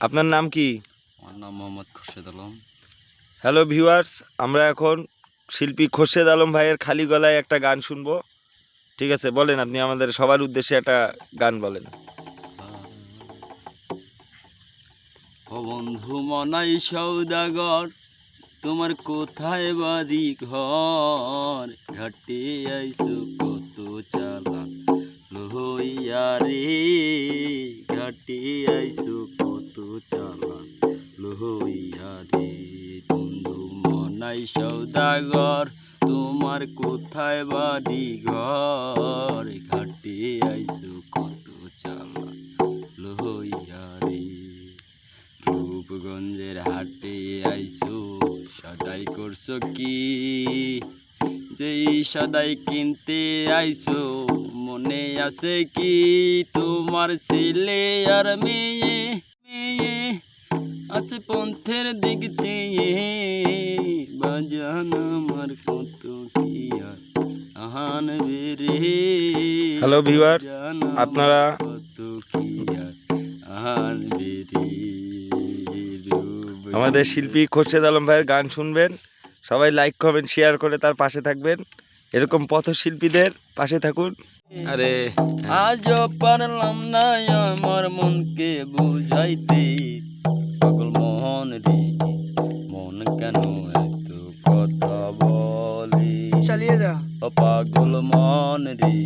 আপনার নাম কি? আমার নাম মোহাম্মদ খুরশেদ আলম। হ্যালো ভিউয়ার্স আমরা এখন শিল্পী খোরশেদ আলম ভাইয়ের খালি গলায় একটা গান শুনব। ঠিক আছে বলেন আপনি আমাদের সবার উদ্দেশ্যে একটা গান বলেন। ও বন্ধু মনাই সৌদাগর তোমার কোথায় বাড়ি ঘর ঘাটে আইসো কত চালা লইয়া রে ঘাটে আইসো কত চালা লইয়া বন্ধু মনাই সৌদাগর তোমার কোথায় বাড়ি ঘর ঘাটে আইসো কত চালা লইয়া রে। রূপগঞ্জের হাটে আইসো, সদাই করছ কি? যেই সদাই কিনতে আইসো, মনে আছে কি? তোমার ছেলে আর মেয়ে আছে পন্থের দিক চেয়ে বাজান আমার কত কি আহান বেরে viewers, বাজান আপনারা- কত কি আহান বেরে আমাদের শিল্পী খোরশেদ আলম ভাইয়ের গান শুনবেন। সবাই লাইক কমেন্ট শেয়ার করে তার পাশে থাকবেন। এরকম পথশিল্পীদের পাশে থাকুন। আরে আজ পারলাম না আমার মনকে বুঝাইতে। পাগল মোহন রে মন কেন এত কথা বলে? চালিয়ে যা। ও পাগল মন রে